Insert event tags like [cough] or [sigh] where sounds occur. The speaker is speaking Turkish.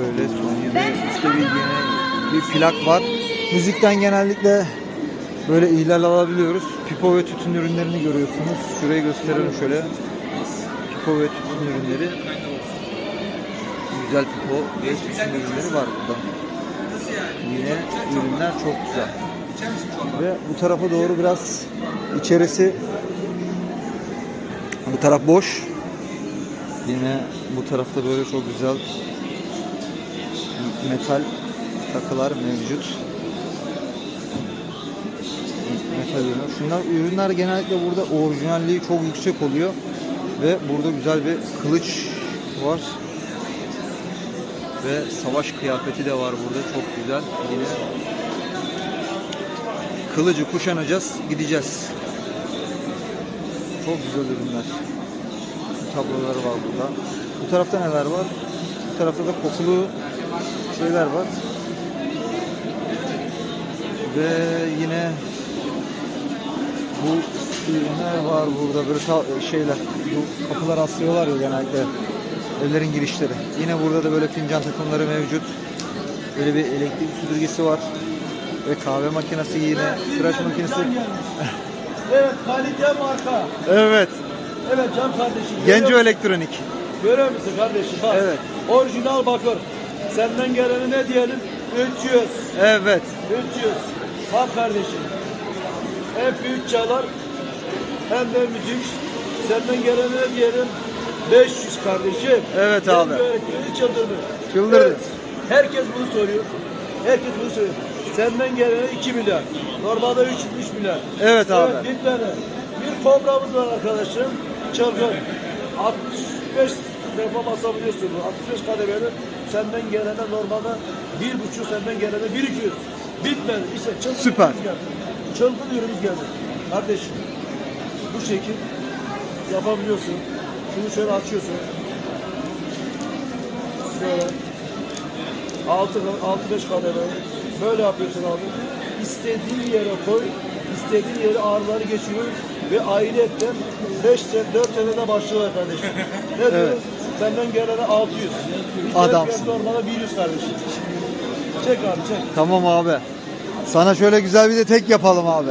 böyle Sony ve üstte bir yine bir plak var. Müzikten genellikle böyle ihlal alabiliyoruz. Pipo ve tütün ürünlerini görüyorsunuz. Şurayı gösterelim şöyle. Pipo ve tütün ürünleri. Güzel pipo ve tütün ürünleri var burada. Yine ürünler çok güzel. Ve bu tarafa doğru biraz içerisi bu taraf boş. Yine bu tarafta böyle çok güzel metal takılar mevcut. Metal ürünler. Şunlar ürünler genellikle burada orijinalliği çok yüksek oluyor. Ve burada güzel bir kılıç var. Ve savaş kıyafeti de var burada çok güzel. Yine kılıcı kuşanacağız, gideceğiz. Çok güzel ürünler. Tabloları var burada. Bu tarafta neler var? Bu tarafta da kokulu şeyler var. Ve yine bu ürünler var burada böyle şeyler. Bu kapılar asıyorlar ya genellikle. Evlerin girişleri. Yine burada da böyle fincan takımları mevcut. Böyle bir elektrik süpürgesi var. Ve kahve makinesi yine. Tıraş makinesi. [laughs] Evet kalite marka. Evet. Evet can kardeşim. Genco elektronik. Görüyor musun kardeşim? Bak. Evet. Orijinal bakır. Senden geleni ne diyelim? 300. Evet. 300. Bak kardeşim. Hem büyük çalar hem de müzik. Senden geleni ne diyelim? 500 kardeşim. Evet Genco abi. elektronik çıldırdı. Çıldırdı. Evet. Herkes bunu soruyor. Herkes bunu soruyor. Senden gelene 2 milyar. Normalde 3, 3 milyar. Evet abi. bir tane. Bir kobramız var arkadaşım. Çılgın. 65 defa basabiliyorsun. 65 kademeli. Senden gelene normalde bir buçuk senden gelene bir iki yüz. Bitmedi. İşte çılgın Süper. ürünümüz geldi. Çılgın ürünümüz geldi. Kardeşim bu şekil yapabiliyorsun. Şunu şöyle açıyorsun. Şöyle. 6 6 5 kademe. Böyle yapıyorsun abi. İstediğin yere koy. istediğin yere ağrıları geçiyor ve ayrıyetten 5 sene 4 senede başlıyor kardeşim. Ne diyor? Evet. Senden gelene 600. Bir Adamsın. Normalde 100 kardeşim. Çek abi çek. Tamam abi. Sana şöyle güzel bir de tek yapalım abi.